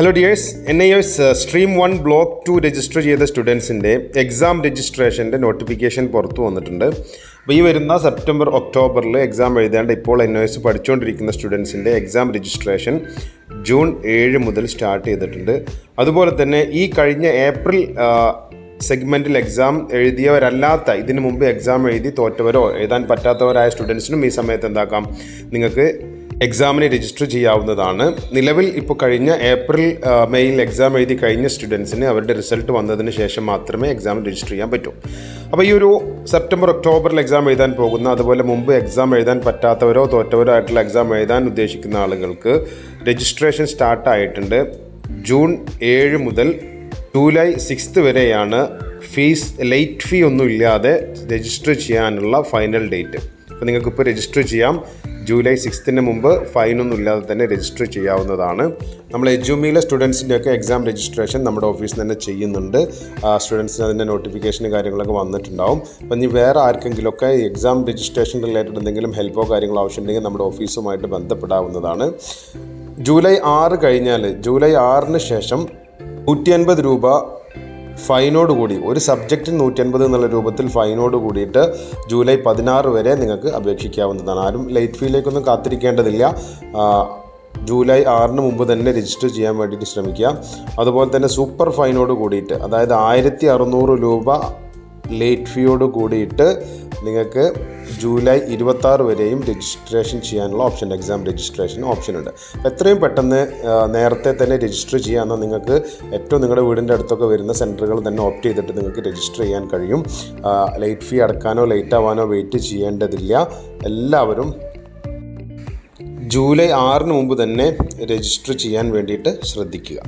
Hello dears N I S stream one block two register ചെയ്ത സ്റ്റുഡൻസിന്റെ exam രജിസ്ട്രേഷന്റെ notification പുറത്തു വന്നിട്ടുണ്ട്. അപ്പോൾ ഈ വരുന്ന സെപ്റ്റംബർ ഒക്ടോബറിൽ എക്സാം എഴുതേണ്ട ഇപ്പോൾ എൻ ഒ എസ് പഠിച്ചുകൊണ്ടിരിക്കുന്ന സ്റ്റുഡൻസിന്റെ എക്സാം രജിസ്ട്രേഷൻ ജൂൺ ഏഴ് മുതൽ സ്റ്റാർട്ട് ചെയ്തിട്ടുണ്ട്. അതുപോലെ തന്നെ ഈ കഴിഞ്ഞ ഏപ്രിൽ സെഗ്മെന്റിൽ എക്സാം എഴുതിയവരല്ലാത്ത ഇതിനു മുമ്പ് എക്സാം എഴുതി തോറ്റവരോ എഴുതാൻ പറ്റാത്തവരായ സ്റ്റുഡൻസിനും ഈ സമയത്ത് എന്താക്കാം? നിങ്ങൾക്ക് എക്സാമിന് രജിസ്റ്റർ ചെയ്യാവുന്നതാണ്. നിലവിൽ ഇപ്പോൾ കഴിഞ്ഞ ഏപ്രിൽ മെയിൽ എക്സാം എഴുതി കഴിഞ്ഞ സ്റ്റുഡൻസിന് അവരുടെ റിസൾട്ട് വന്നതിന് ശേഷം മാത്രമേ എക്സാം രജിസ്റ്റർ ചെയ്യാൻ പറ്റൂ. അപ്പോൾ ഈ ഒരു സെപ്റ്റംബർ ഒക്ടോബറിൽ എക്സാം എഴുതാൻ പോകുന്ന അതുപോലെ മുമ്പ് എക്സാം എഴുതാൻ പറ്റാത്തവരോ തോറ്റവരോ ആയിട്ടുള്ള എക്സാം എഴുതാൻ ഉദ്ദേശിക്കുന്ന ആളുകൾക്ക് രജിസ്ട്രേഷൻ സ്റ്റാർട്ടായിട്ടുണ്ട് ജൂൺ ഏഴ് മുതൽ ജൂലൈ സിക്സ്ത് വരെയാണ് ഫീസ് ലേറ്റ് ഫീ ഒന്നും ഇല്ലാതെ രജിസ്റ്റർ ചെയ്യാനുള്ള ഫൈനൽ ഡേറ്റ് അപ്പോൾ നിങ്ങൾക്ക് ഇപ്പോൾ രജിസ്റ്റർ ചെയ്യാം. ജൂലൈ സിക്സ്ത്തിന് മുമ്പ് ഫൈനൊന്നും ഇല്ലാതെ തന്നെ രജിസ്റ്റർ ചെയ്യാവുന്നതാണ്. നമ്മൾ എജുമിയിലെ സ്റ്റുഡൻസിന്റെയൊക്കെ എക്സാം രജിസ്ട്രേഷൻ നമ്മുടെ ഓഫീസിൽ തന്നെ ചെയ്യുന്നുണ്ട്. സ്റ്റുഡൻസിന് അതിന്റെ നോട്ടിഫിക്കേഷൻ കാര്യങ്ങളൊക്കെ വന്നിട്ടുണ്ടാവും. അപ്പം ഇനി വേറെ ആർക്കെങ്കിലുമൊക്കെ എക്സാം രജിസ്ട്രേഷൻ റിലേറ്റഡ് എന്തെങ്കിലും ഹെൽപ്പോ കാര്യങ്ങളോ ആവശ്യമുണ്ടെങ്കിൽ നമ്മുടെ ഓഫീസുമായിട്ട് ബന്ധപ്പെടാവുന്നതാണ്. ജൂലൈ ആറ് കഴിഞ്ഞാൽ ജൂലൈ ആറിന് ശേഷം നൂറ്റി അൻപത് രൂപ ഫൈനോട് കൂടി ഒരു സബ്ജക്റ്റിന് നൂറ്റി അൻപത് എന്നുള്ള രൂപത്തിൽ ഫൈനോട് കൂടിയിട്ട് ജൂലൈ പതിനാറ് വരെ നിങ്ങൾക്ക് അപേക്ഷിക്കാവുന്നതാണ്. ആരും ലൈറ്റ് ഫീലേക്കൊന്നും കാത്തിരിക്കേണ്ടതില്ല. ജൂലൈ ആറിന് മുമ്പ് തന്നെ രജിസ്റ്റർ ചെയ്യാൻ വേണ്ടിയിട്ട് ശ്രമിക്കുക. അതുപോലെ തന്നെ സൂപ്പർ ഫൈനോട് കൂടിയിട്ട് അതായത് ആയിരത്തി അറുന്നൂറ് രൂപ ലേറ്റ് ഫീയോട് കൂടിയിട്ട് നിങ്ങൾക്ക് ജൂലൈ ഇരുപത്താറ് വരെയും രജിസ്ട്രേഷൻ ചെയ്യാനുള്ള ഓപ്ഷൻ എക്സാം രജിസ്ട്രേഷൻ ഓപ്ഷൻ ഉണ്ട്. അപ്പോൾ എത്രയും പെട്ടെന്ന് നേരത്തെ തന്നെ രജിസ്റ്റർ ചെയ്യാമെന്നാൽ നിങ്ങൾക്ക് ഏറ്റവും നിങ്ങളുടെ വീടിന്റെ അടുത്തൊക്കെ വരുന്ന സെന്ററുകൾ തന്നെ ഓപ്റ്റ് ചെയ്തിട്ട് നിങ്ങൾക്ക് രജിസ്റ്റർ ചെയ്യാൻ കഴിയും. ലേറ്റ് ഫീ അടക്കാനോ ലേറ്റ് ആവാനോ വെയിറ്റ് ചെയ്യേണ്ടതില്ല. എല്ലാവരും ജൂലൈ ആറിന് മുമ്പ് തന്നെ രജിസ്റ്റർ ചെയ്യാൻ വേണ്ടിയിട്ട് ശ്രദ്ധിക്കുക.